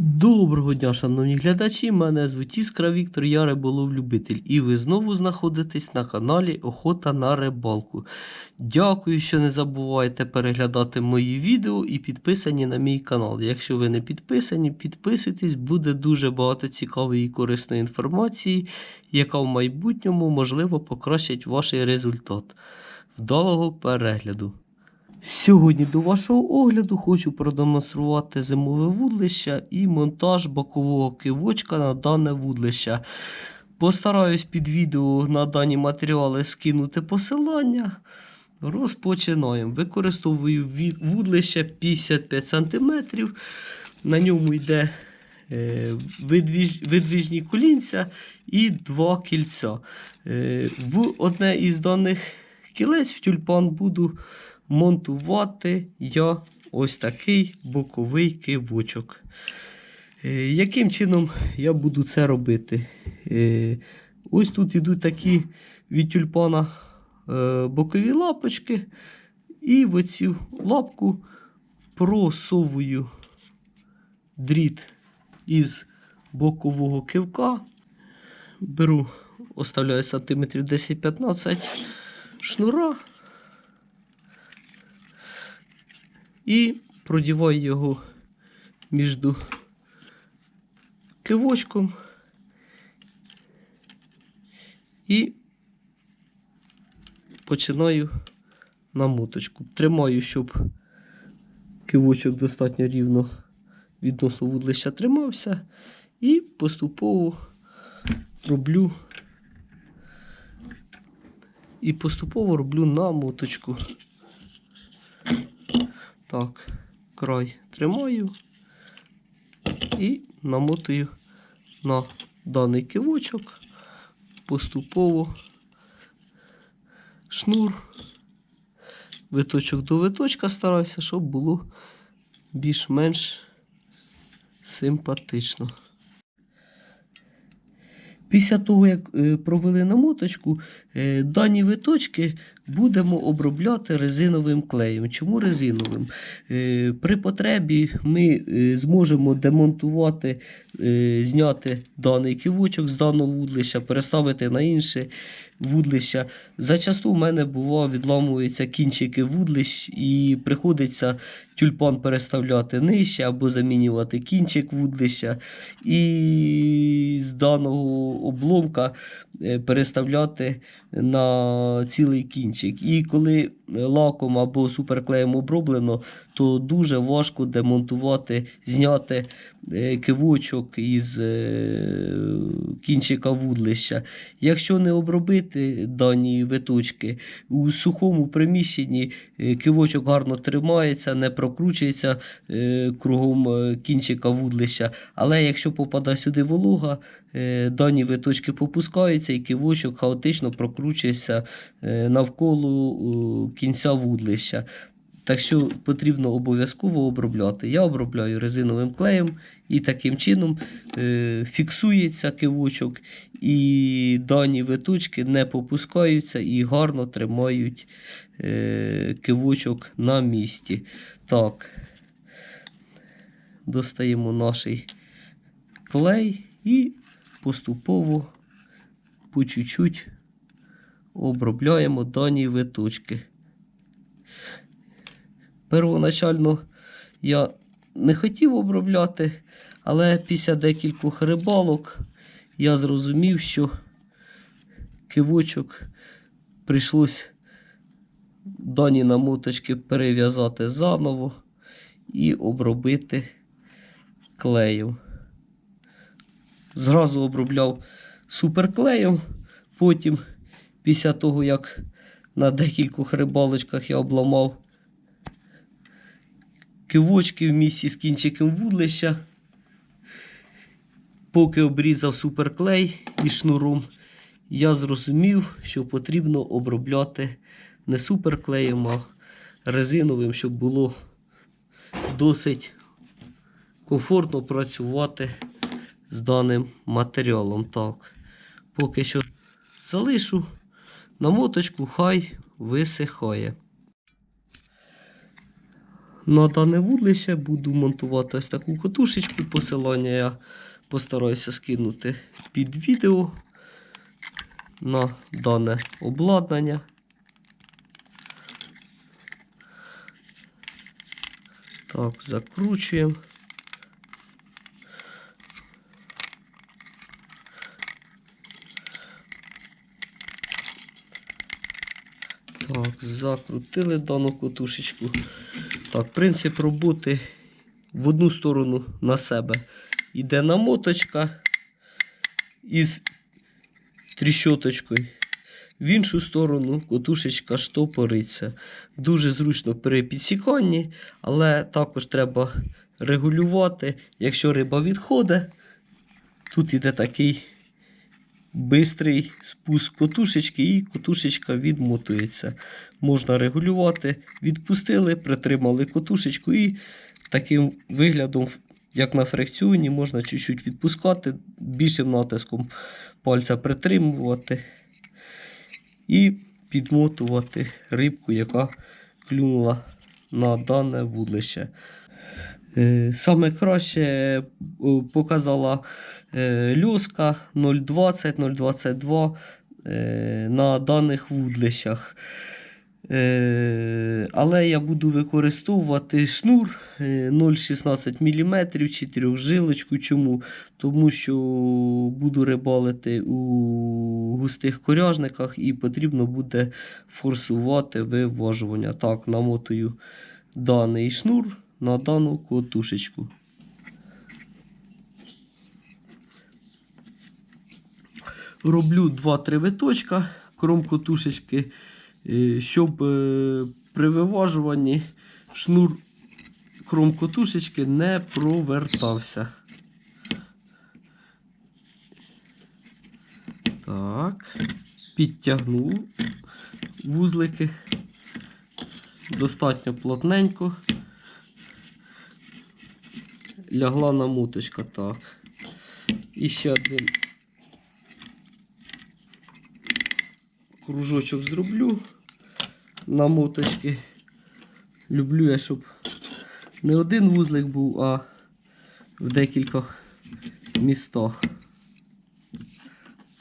Доброго дня, шановні глядачі. Мене звуть Іскра Віктор, я риболов-любитель. І ви знову знаходитесь на каналі Охота на рибалку. Дякую, що не забувайте переглядати мої відео і підписані на мій канал. Якщо ви не підписані, підписуйтесь, буде дуже багато цікавої і корисної інформації, яка в майбутньому можливо покращить ваш результат. Вдалого перегляду! Сьогодні до вашого огляду хочу продемонструвати зимове вудлище і монтаж бокового кивочка на дане вудлище. Постараюсь під відео на дані матеріали скинути посилання. Розпочинаємо. Використовую вудлище 55 см. На ньому йде е, видвіжні колінця і два кільця. Е, в одне із даних кілець в тюльпан буду монтувати я ось такий боковий кивочок. Е, Яким чином я буду це робити? Е, Ось тут йдуть такі від тюльпана е, бокові лапочки, і в оцю лапку просовую дріт із бокового кивка. Беру, оставляю сантиметрів 10-15 шнура. І продіваю його між кивочком і починаю намоточку. Тримаю, щоб кивочок достатньо рівно відносно вудлища тримався, і поступово роблю і поступово роблю намоточку. Так, край тримаю і намотую на даний кивочок поступово шнур, виточок до виточка стараюся, щоб було більш-менш симпатично. Після того, як е, провели намоточку, е, дані виточки будемо обробляти резиновим клеєм. Чому резиновим? Е, При потребі ми е, зможемо демонтувати, е, зняти даний кивочок з даного вудлища, переставити на інше вудлища. Зачасту в мене буває, відламуються кінчики вудлищ і приходиться тюльпан переставляти нижче або замінювати кінчик вудлища. І з даного обломка переставляти на цілий кінчик. І коли лаком або суперклеєм оброблено, то дуже важко демонтувати, зняти е, кивочок із е, кінчика вудлища. Якщо не обробити дані виточки, у сухому приміщенні е, кивочок гарно тримається, не прокручується кругом кінчика вудлища. Але якщо попадає сюди волога, дані виточки попускаються і кивочок хаотично прокручується навколо кінця вудлища. Так що потрібно обов'язково обробляти. Я обробляю резиновим клеєм і таким чином е, фіксується кивочок, і дані виточки не попускаються і гарно тримають е, кивочок на місці. Так, достаємо наш клей і поступово по чуть-чуть обробляємо дані виточки. Первоначально я не хотів обробляти, але після декількох рибалок я зрозумів, що кивочок прийшлось дані намоточки перев'язати заново і обробити клеєм. Зразу обробляв суперклеєм, потім, після того, як на декількох рибалочках я обламав кивочки в місці з кінчиком вудлища. Поки обрізав суперклей і шнуром, я зрозумів, що потрібно обробляти не суперклеєм, а резиновим, щоб було досить комфортно працювати з даним матеріалом. Так, поки що залишу намоточку, хай висихає. На дане вудлище буду монтувати ось таку котушечку. Посилання я постараюся скинути під відео на дане обладнання. Так, закручуємо. Так, закрутили дану котушечку. Так, принцип роботи в одну сторону на себе йде намоточка із тріщоточкою. В іншу сторону котушечка штопориться. Дуже зручно при підсіканні, але також треба регулювати. Якщо риба відходить, тут іде такий бистрий спуск котушечки, і котушечка відмотується. Можна регулювати. Відпустили, притримали котушечку і таким виглядом, як на фрикціоні, можна чуть-чуть відпускати, більшим натиском пальця притримувати і підмотувати рибку, яка клюнула на дане вудлище. Е, Саме краще е, показала е, льоска 0,20-0,22 е, на даних вудлищах. Але я буду використовувати шнур е, 0,16 мм 4 жилочку. Чому? Тому що буду рибалити у густих коряжниках і потрібно буде форсувати виважування. Так, намотую даний шнур на дану котушечку. Роблю 2-3 виточка кром котушечки, е, щоб е, при виважуванні шнур кром котушечки не провертався. Так, підтягнув вузлики достатньо плотненько. Лягла намоточка, так. І ще один кружочок зроблю намоточки. Люблю я, щоб не один вузлик був, а в декількох містах.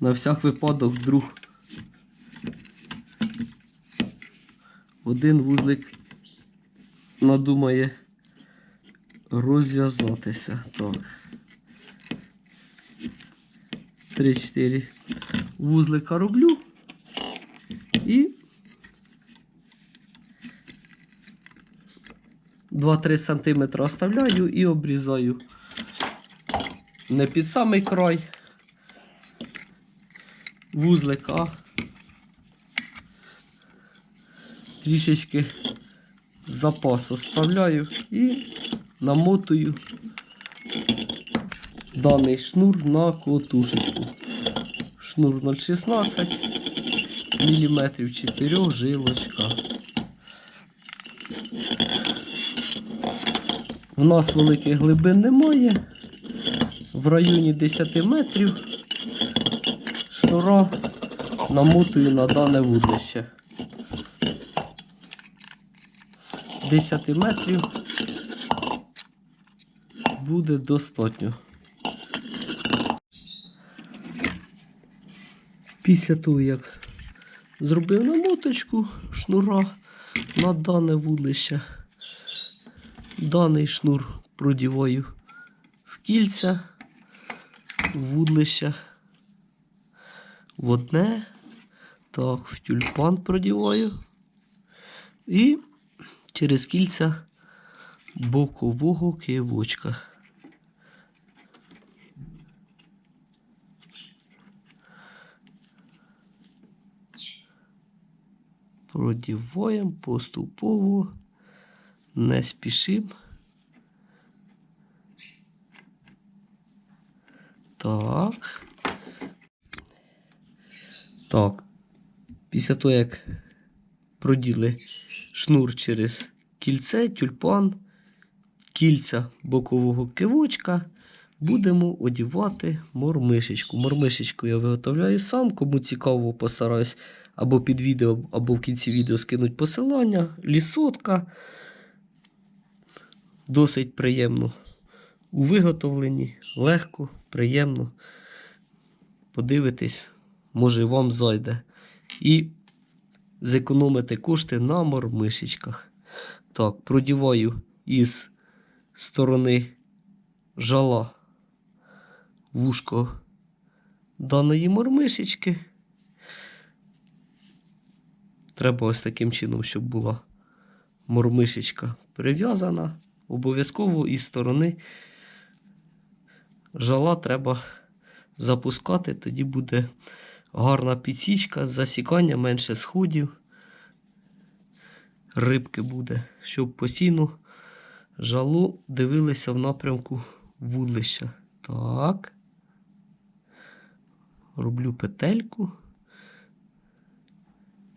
На всяк випадок вдруг один вузлик надумає розв'язатися. Так. 3-4 вузлика роблю і 2-3 см оставляю і обрізаю не під самий край вузлика. Трішечки запас оставляю і намотую даний шнур на котушечку. Шнур 0,16 мм 4 жилочка. У нас великих глибин немає. В районі 10 метрів шнура намотую на дане вудлище. 10 метрів буде достатньо. Після того, як зробив намоточку шнура на дане вудлище, даний шнур продіваю в кільця, вудлище в одне, так, в тюльпан продіваю і через кільця бокового кивочка. Продіваємо поступово, не спішимо. Так. Так. Після того, як проділи шнур через кільце, тюльпан, кільця бокового кивочка, будемо одівати мормишечку. Мормишечку я виготовляю сам. Кому цікаво, постараюсь або під відео, або в кінці відео скинуть посилання, лісотка. досить приємно у виготовленні, легко, приємно. Подивитись, може вам зайде. І зекономити кошти на мормишечках. Так, продіваю із сторони жала вушко даної мормишечки. Треба ось таким чином, щоб була мормишечка прив'язана. Обов'язково із сторони жала треба запускати, тоді буде гарна підсічка, засікання, менше сходів. Рибки буде, щоб постійно жало дивилися в напрямку вудлища. Так. Роблю петельку.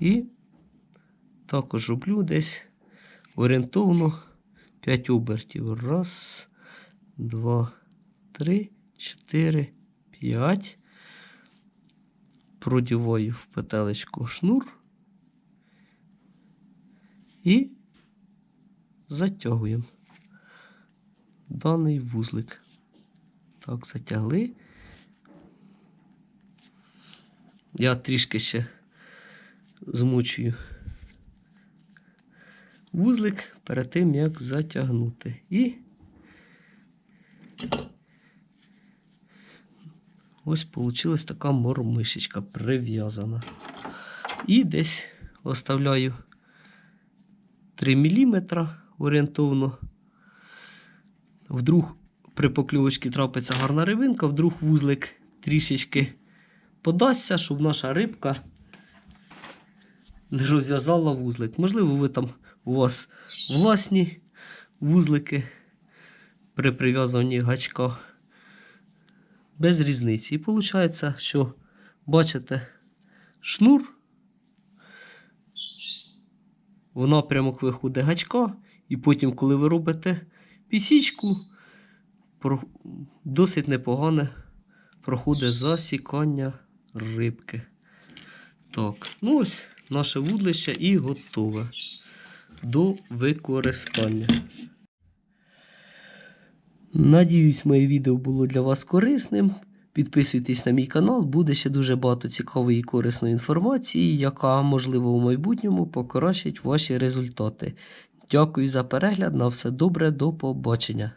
І також роблю десь орієнтовно 5 обертів. Раз, два, три, чотири, п'ять. Продіваю в петелечку шнур. І затягуємо даний вузлик. Так, затягли. Я трішки ще змучую вузлик перед тим, як затягнути. І ось вийшла така мормишечка прив'язана. І десь оставляю 3 мм орієнтовно. Вдруг при покльовочці трапиться гарна рибинка, вдруг вузлик трішечки подасться, щоб наша рибка не розв'язала вузлик. Можливо, ви там у вас власні вузлики при прив'язуванні гачка. Без різниці. І виходить, що бачите шнур в напрямок виходить гачка, і потім, коли ви робите пісічку, досить непогане проходить засікання рибки. Так, ну ось наше вудлище і готове до використання. Надіюсь, моє відео було для вас корисним. Підписуйтесь на мій канал, буде ще дуже багато цікавої і корисної інформації, яка, можливо, у майбутньому покращить ваші результати. Дякую за перегляд. На все добре, до побачення.